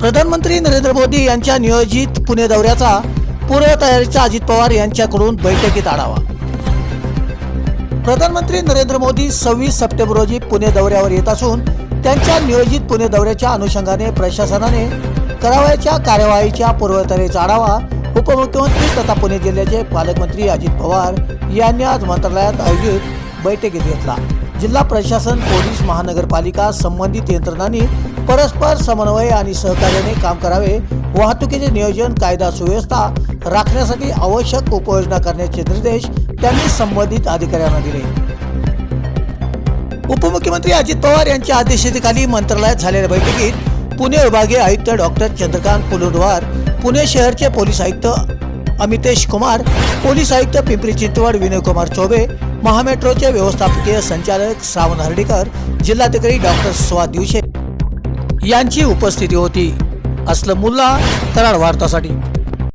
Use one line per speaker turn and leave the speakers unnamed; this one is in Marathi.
प्रधानमंत्री नरेंद्र मोदी यांच्या नियोजित पुणे दौऱ्याचा पूर्वतयारीचा अजित पवार यांच्याकडून बैठकीत आढावा. प्रधानमंत्री नरेंद्र मोदी सव्वीस सप्टेंबर रोजी पुणे दौऱ्यावर येत असून त्यांच्या नियोजित पुणे दौऱ्याच्या अनुषंगाने प्रशासनाने करावयाच्या कार्यवाहीच्या पूर्वतयारीचा आढावा उपमुख्यमंत्री तथा पुणे जिल्ह्याचे पालकमंत्री अजित पवार यांनी आज मंत्रालयात आयोजित बैठकीत घेतला. जिल्हा प्रशासन पोलीस महानगरपालिका संबंधित यंत्रणांनी परस्पर समन्वय आणि सहकार्याने काम करावे. वाहतुकीचे नियोजन कायदा सुव्यवस्था राखण्यासाठी आवश्यक उपाययोजना करण्याचे निर्देश त्यांनी संबंधित अधिकाऱ्यांना दिले. उपमुख्यमंत्री अजित पवार यांच्या अध्यक्षतेखाली मंत्रालयात झालेल्या बैठकीत पुणे विभागीय आयुक्त डॉक्टर चंद्रकांत पुलुदवार पुणे शहरचे पोलीस आयुक्त अमितेश कुमार पोलीस आयुक्त पिंपरी चिंचवड विनयकुमार चौबे महामेट्रोचे व्यवस्थापकीय संचालक श्रावण हर्डीकर जिल्हाधिकारी डॉक्टर स्वाद दिवशे यांची उपस्थिती होती. असलं मुल्ला कराड वार्तासाठी.